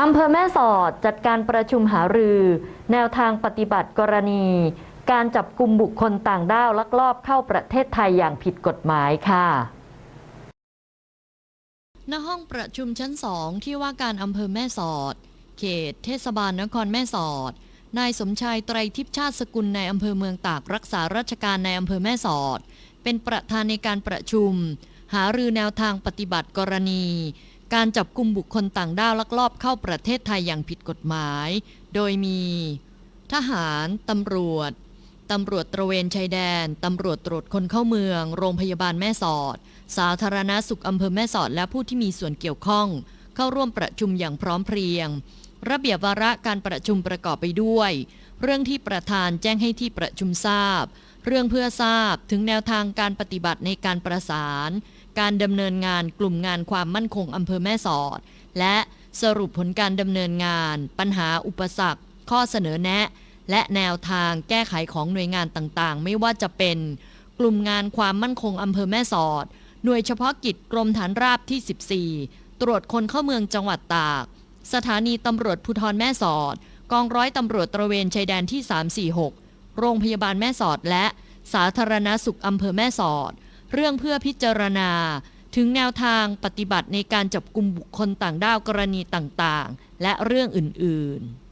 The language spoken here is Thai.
อำเภอแม่สอดจัดการประชุมหารือ แนวทางปฏิบัติกรณี การจับกลุ่มบุคคลต่างด้าวลักลอบเข้าประเทศไทยอย่างผิดกฎหมายค่ะณห้องประชุมชั้นสองที่ว่าการอำเภอแม่สอด เขต เทศบาลนครแม่สอด นายสมชายไตรทิพย์ชาติสกุลในอำเภอเมืองตากรักษาราชการในอำเภอแม่สอด เป็นประธานในการประชุม หารือแนวทางปฏิบัติกรณี การจับกลุ่มบุคคลต่างด้าวลักลอบเข้าประเทศไทยอย่างผิดกฎหมาย โดยมี ทหาร ตำรวจ ตำรวจตระเวนชายแดน ตำรวจตรวจคนเข้าเมือง โรงพยาบาลแม่สอด สาธารณสุขอำเภอแม่สอด และผู้ที่มีส่วนเกี่ยวข้อง เข้าร่วมประชุมอย่างพร้อมเพรียง ระเบียบวาระการประชุมประกอบไปด้วย เรื่องที่ประธานแจ้งให้ที่ประชุมทราบ เรื่องเพื่อทราบถึงแนวทางการปฏิบัติในการประสาน การดำเนินงานกลุ่มงานความมั่นคงอำเภอแม่สอด และสรุปผลการดำเนินงาน ปัญหาอุปสรรค ข้อเสนอแนะ และแนวทางแก้ไขของหน่วยงานต่างๆ ไม่ว่าจะเป็น กลุ่มงานความมั่นคงอำเภอแม่สอด หน่วยเฉพาะกิจกรมฐานราบที่ 14 ตรวจคนเข้าเมืองจังหวัดตาก สถานีตำรวจภูธรแม่สอด กองร้อยตำรวจตระเวนชายแดนที่ 346 โรงพยาบาลแม่สอดและสาธารณสุขอำเภอแม่สอด เรื่องเพื่อพิจารณา ถึงแนวทางปฏิบัติในการจับกลุ่มบุคคลต่างด้าวกรณีต่างๆ และเรื่องอื่น ๆ